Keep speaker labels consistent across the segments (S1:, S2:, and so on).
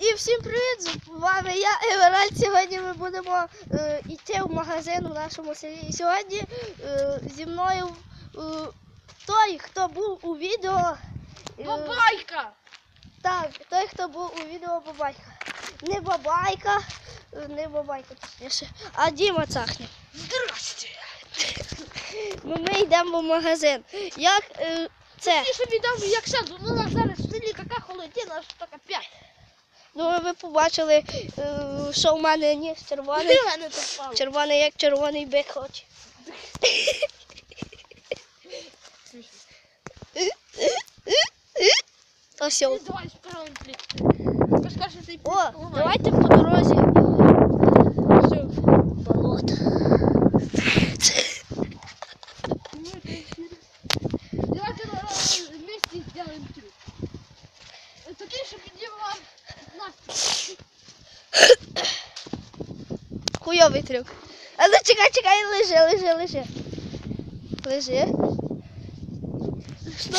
S1: І всім привіт! З вами я, Еверальд. Сьогодні ми будемо е, йти в магазин у нашому селі. І сьогодні е, зі мною е, той, хто був у відео. е,
S2: Бабайка!
S1: так, той, хто був у відео Бабайка. Не Бабайка, е, не Бабайка, точніше, а Діма Цахня.
S2: Здрасте!
S1: Ну, ми йдемо в магазин. Як е, це?
S2: Що відомо, як ну зараз в селі така холодина, що така п'ять.
S1: Ну, ви побачили, е, що в мене ніс червоний. Червоний, як червоний бик хоче. Ось. О, давайте по дорозі. Хуйовий трюк. А ну чекай, чекай, лежи, лежи, лежи. Лежи.
S2: Что?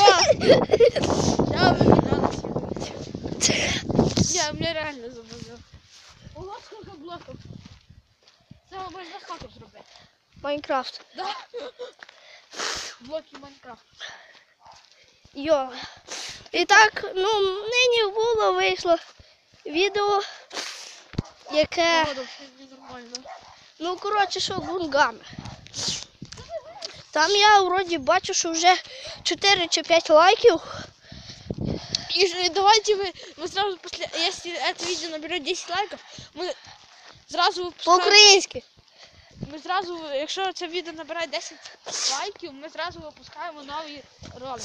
S2: Я бы не надо Я, мне реально забыл. Ого, сколько блоков. Це можна хату зробити.
S1: Майнкрафт.
S2: Да? Блоки Майнкрафт.
S1: Йо. І так, ну, нині було, вийшло відео, яке,
S2: нормально.
S1: ну, коротше, що гунгами. Там я вроді бачу, що вже 4 чи 5 лайків.
S2: И же давайте мы, мы сразу после, если это видео наберет 10 лайков, мы сразу выпускаем,
S1: По-українськи.
S2: ми зразу, якщо це відео набирає 10 лайків, ми зразу випускаємо новий ролик.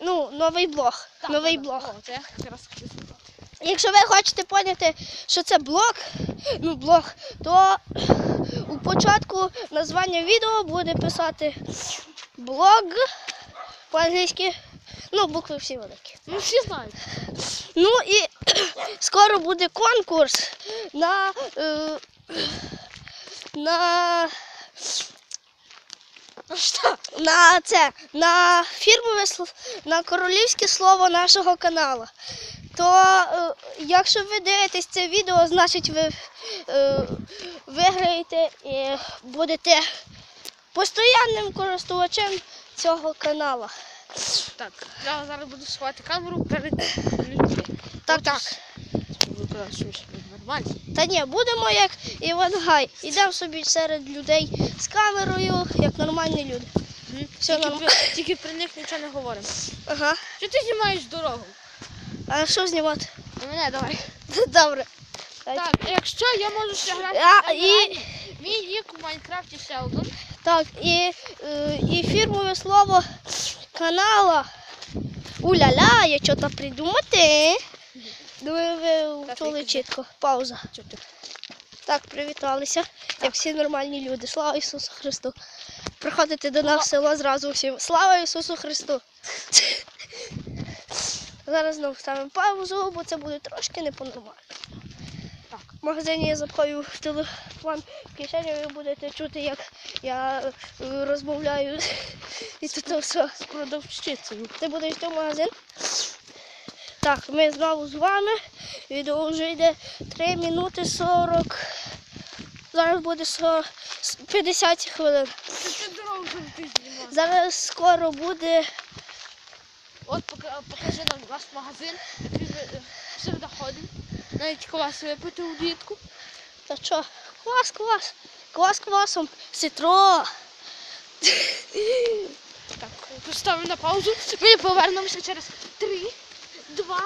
S1: Ну, новий блог.
S2: Так,
S1: новий
S2: так,
S1: блог.
S2: О, це я якраз хотів сказати.
S1: Якщо ви хочете поняти, що це блог, ну блог, то у початку названня відео буде писати блог по-англійськи. Ну, букви всі великі.
S2: Ну всі знають.
S1: Ну і скоро буде конкурс на, е, на,
S2: Ну що?
S1: на це, на фірмове на королівське слово нашого каналу. То е, якщо ви дивитесь це відео, значить ви е, виграєте і будете постоянним користувачем цього каналу.
S2: Так, я зараз буду сховати камеру перед людьми.
S1: Так, так.
S2: Нормально.
S1: Та ні, будемо як Івангай. Ідемо собі серед людей з камерою, як нормальні люди. Все
S2: Тільки,
S1: нормально.
S2: при- тільки при них нічого не говоримо.
S1: Ага.
S2: Що ти знімаєш дорогу?
S1: А що знімати?
S2: Мене давай.
S1: Добре.
S2: Так, якщо я можу ще грати.
S1: А, і,
S2: Мій нік у Майнкрафті Селдон.
S1: так, і, е, і фірмове слово канала. Уля-ля, я що-то придумати. Думаю, ви чули чітко. Пауза. Так, привіталися, як всі нормальні люди. Слава Ісусу Христу. Приходите до нас в село зразу всім. Слава Ісусу Христу! Зараз знову ставимо паузу, бо це буде трошки не по-нормально.
S2: Так.
S1: В магазині я запхаю телефон в кишеню, ви будете чути, як я е, розмовляю. І тут все.
S2: З продавщицею.
S1: Ти будеш йти в магазин? Так, ми знову з вами. Відео вже йде 3 минути 40. Зараз буде 50 хвилин. Зараз скоро буде.
S2: От покажи нам ваш магазин, який ми все завжди. Навіть квас випити влітку.
S1: Та що? Квас, квас. Квас квасом. Ситро.
S2: Так, поставимо на паузу. Ми повернемося через 3, 2,